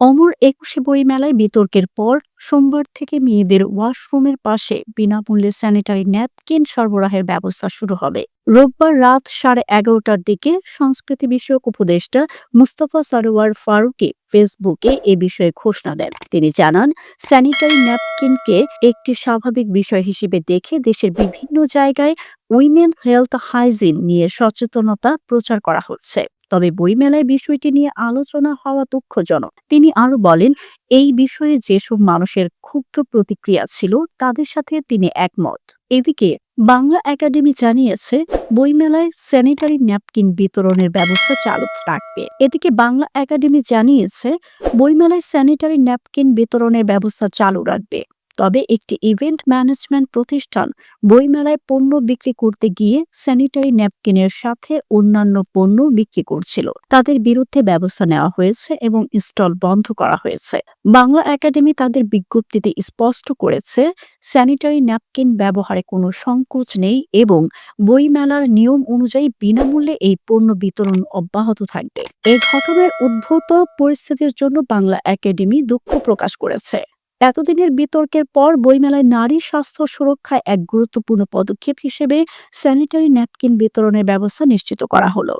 অমর একুশে বইমেলায় বিতর্কের পর সোমবার থেকে মেয়েদের ওয়াশরুমের পাশে বিনামূল্যে স্যানিটারি ন্যাপকিন সরবরাহের ব্যবস্থা শুরু হবে। রোববার রাত সাড়ে এগারোটার দিকে সংস্কৃতি বিষয়ক উপদেষ্টা মুস্তফা সরোয়ার ফারুকি ফেসবুকে এ বিষয়ে ঘোষণা দেন। তিনি জানান, স্যানিটারি ন্যাপকিনকে একটি স্বাভাবিক বিষয় হিসেবে দেখে দেশের বিভিন্ন জায়গায় উইমেন হেলথ হাইজিন নিয়ে সচেতনতা প্রচার করা হচ্ছে। তবে বইমেলায় বিষয়টি নিয়ে আলোচনা হওয়া দুঃখজনক। তিনি আরও বলেন, এই বিষয়ে যেসব মানুষের ক্ষুব্ধ প্রতিক্রিয়া ছিল, তাদের সাথে তিনি একমত। এদিকে বাংলা একাডেমি জানিয়েছে, বইমেলায় স্যানিটারি ন্যাপকিন বিতরণের ব্যবস্থা চালু রাখবে এদিকে বাংলা একাডেমি জানিয়েছে, বইমেলায় স্যানিটারি ন্যাপকিন বিতরণের ব্যবস্থা চালু রাখবে। তবে একটি ইভেন্ট ম্যানেজমেন্ট প্রতিষ্ঠান বইমেলায় পণ্য বিক্রি করতে গিয়ে স্যানিটারি ন্যাপকিনের সাথে অন্যান্য পণ্য বিক্রি করছিল। তাদের বিরুদ্ধে ব্যবস্থা নেওয়া হয়েছে এবং স্টল বন্ধ করা হয়েছে। বাংলা একাডেমি তাদের বিজ্ঞপ্তিতে স্পষ্ট করেছে স্যানিটারি ন্যাপকিন ব্যবহারে কোনো সংকোচ নেই এবং বইমেলার নিয়ম অনুযায়ী বিনামূল্যে এই পণ্য বিতরণ অব্যাহত থাকবে। এই ঘটনার উদ্ভূত পরিস্থিতির জন্য বাংলা একাডেমি দুঃখ প্রকাশ করেছে। এতদিনের বিতর্কের পর বইমেলায় নারী স্বাস্থ্য সুরক্ষায় এক গুরুত্বপূর্ণ পদক্ষেপ হিসেবে স্যানিটারি ন্যাপকিন বিতরণের ব্যবস্থা নিশ্চিত করা হলো।